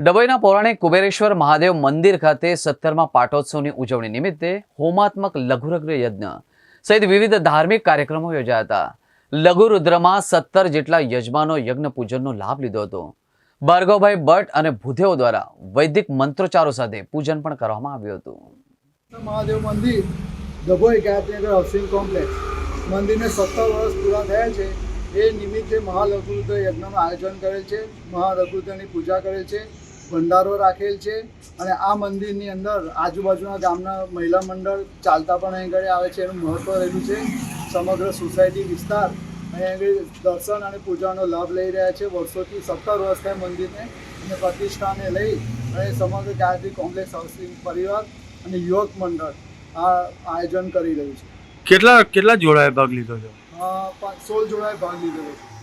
ડભોઈના પૌરાણિક કુબેરેશ્વર મહાદેવ મંદિર ખાતે સત્તરમાં પાટોત્સવની ઉજવણી નિમિત્તે હોમાત્મક લઘુરુદ્ર યજ્ઞ સહિત વિવિધ ધાર્મિક કાર્યક્રમો યોજાયા હતા. લઘુરુદ્રમાં સત્તર જેટલા યજમાનો યજ્ઞ પૂજનનો લાભ લીધો હતો. ભાર્ગવભાઈ ભટ્ટ અને ભૂદેવ દ્વારા વૈદિક મંત્રોચ્ચારો સાથે પૂજન પણ કરવામાં આવ્યું હતું. મહાદેવ મંદિર, ડભોઈ ગાયત્રીનગર હાઉસિંગ કોમ્પ્લેક્સ. મંદિરને સત્તર વર્ષ પૂરા થયા છે. એ નિમિત્તે મહાલઘુરુદ્ર યજ્ઞનું આયોજન કરેલ છે. મહાલઘુરુદ્રની પૂજા કરેલ છે. ભંડારો રાખેલ છે અને આ મંદિરની અંદર આજુબાજુના ગામના મહિલા મંડળ ચાલતા પણ અહીં આગળ આવે છે. એનું મહત્ત્વ રહેલું છે સમગ્ર સોસાયટી વિસ્તાર. અહીં આગળ દર્શન અને પૂજાનો લાભ લઈ રહ્યા છે. વર્ષોથી સત્તર વર્ષ થાય મંદિરને અને પ્રતિષ્ઠાને લઈ અને સમગ્ર ગાયત્રી કોમ્પ્લેક્સ હાઉસિંગ પરિવાર અને યુવક મંડળ આ આયોજન કરી રહ્યું છે. કેટલા કેટલા જોડાએ ભાગ લીધો છે? સોળ જોડાએ ભાગ લીધો છે.